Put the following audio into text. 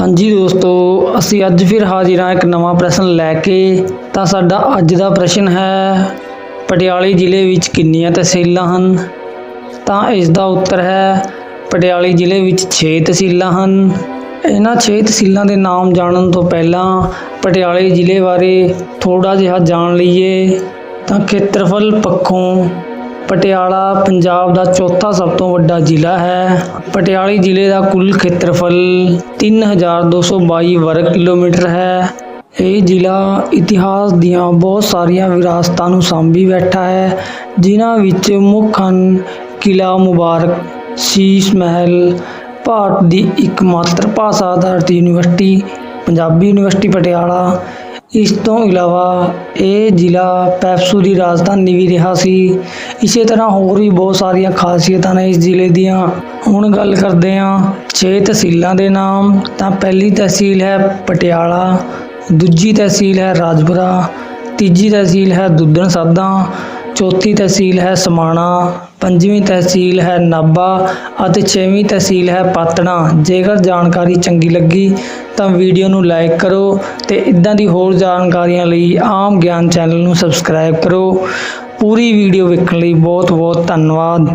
ਹਾਂਜੀ ਦੋਸਤੋ, ਅਸੀਂ ਅੱਜ ਫਿਰ ਹਾਜ਼ਰ ਹਾਂ ਇੱਕ ਨਵਾਂ ਪ੍ਰਸ਼ਨ ਲੈ ਕੇ। ਤਾਂ ਸਾਡਾ ਅੱਜ ਦਾ ਪ੍ਰਸ਼ਨ ਹੈ, ਪਟਿਆਲੇ ਜ਼ਿਲ੍ਹੇ ਵਿੱਚ ਕਿੰਨੀਆਂ ਤਹਿਸੀਲਾਂ ਹਨ? ਤਾਂ ਇਸ ਦਾ ਉੱਤਰ ਹੈ, ਪਟਿਆਲੇ ਜ਼ਿਲ੍ਹੇ ਵਿੱਚ 6 ਤਹਿਸੀਲਾਂ ਹਨ। ਇਹਨਾਂ 6 ਤਹਿਸੀਲਾਂ ਦੇ ਨਾਮ ਜਾਣਨ ਤੋਂ ਪਹਿਲਾਂ ਪਟਿਆਲੇ ਜ਼ਿਲ੍ਹੇ ਬਾਰੇ ਥੋੜਾ ਜਿਹਾ ਜਾਣ ਲਈਏ। ਤਾਂ ਖੇਤਰਫਲ ਪੱਖੋਂ ਪਟਿਆਲਾ ਪੰਜਾਬ ਦਾ ਚੌਥਾ ਸਭ ਤੋਂ ਵੱਡਾ ਜ਼ਿਲ੍ਹਾ ਹੈ। ਪਟਿਆਲੇ ਜ਼ਿਲ੍ਹੇ ਦਾ ਕੁੱਲ ਖੇਤਰਫਲ 3222 ਵਰਗ ਕਿਲੋਮੀਟਰ ਹੈ। ਇਹ ਜ਼ਿਲ੍ਹਾ ਇਤਿਹਾਸ ਦੀਆਂ ਬਹੁਤ ਸਾਰੀਆਂ ਵਿਰਾਸਤਾਂ ਨੂੰ ਸਾਂਭੀ ਬੈਠਾ ਹੈ, ਜਿਨ੍ਹਾਂ ਵਿੱਚ ਮੁੱਖ ਹਨ ਕਿਲ੍ਹਾ ਮੁਬਾਰਕ, ਸ਼ੀਸ਼ ਮਹਿਲ, ਭਾਰਤ ਦੀ ਇੱਕਮਾਤਰ ਭਾਸ਼ਾ ਆਧਾਰਿਤ ਯੂਨੀਵਰਸਿਟੀ, ਪੰਜਾਬੀ ਯੂਨੀਵਰਸਿਟੀ ਪਟਿਆਲਾ। ਇਸ ਤੋਂ ਇਲਾਵਾ ਇਹ ਜ਼ਿਲ੍ਹਾ ਪੈਪਸੂ ਦੀ ਰਾਜਧਾਨੀ ਵੀ ਰਿਹਾ ਸੀ। ਇਸੇ ਤਰ੍ਹਾਂ ਹੋਰ ਵੀ ਬਹੁਤ ਸਾਰੀਆਂ ਖਾਸੀਅਤਾਂ ਨੇ ਇਸ ਜ਼ਿਲ੍ਹੇ ਦੀਆਂ। ਹੁਣ ਗੱਲ ਕਰਦੇ ਹਾਂ 6 ਤਹਿਸੀਲਾਂ ਦੇ ਨਾਮ। ਤਾਂ ਪਹਿਲੀ ਤਹਿਸੀਲ ਹੈ ਪਟਿਆਲਾ, ਦੂਜੀ ਤਹਿਸੀਲ ਹੈ ਰਾਜਪੁਰਾ, ਤੀਜੀ ਤਹਿਸੀਲ ਹੈ ਦੁੱਧਣ ਸਾਧਾਂ, ਚੌਥੀ ਤਹਿਸੀਲ ਹੈ ਸਮਾਣਾ, ਪੰਜਵੀਂ ਤਹਿਸੀਲ ਹੈ ਨਾਭਾ ਅਤੇ ਛੇਵੀਂ ਤਹਿਸੀਲ ਹੈ ਪਾਤਣਾ। ਜੇਕਰ ਜਾਣਕਾਰੀ ਚੰਗੀ ਲੱਗੀ ਤਾਂ ਵੀਡੀਓ ਨੂੰ ਲਾਈਕ ਕਰੋ ਤੇ ਇਦਾਂ ਦੀ ਹੋਰ ਜਾਣਕਾਰੀਆਂ ਲਈ ਆਮ ਗਿਆਨ ਚੈਨਲ ਨੂੰ ਸਬਸਕ੍ਰਾਈਬ ਕਰੋ। ਪੂਰੀ ਵੀਡੀਓ ਵੇਖਣ ਲਈ ਬਹੁਤ ਬਹੁਤ ਧੰਨਵਾਦ।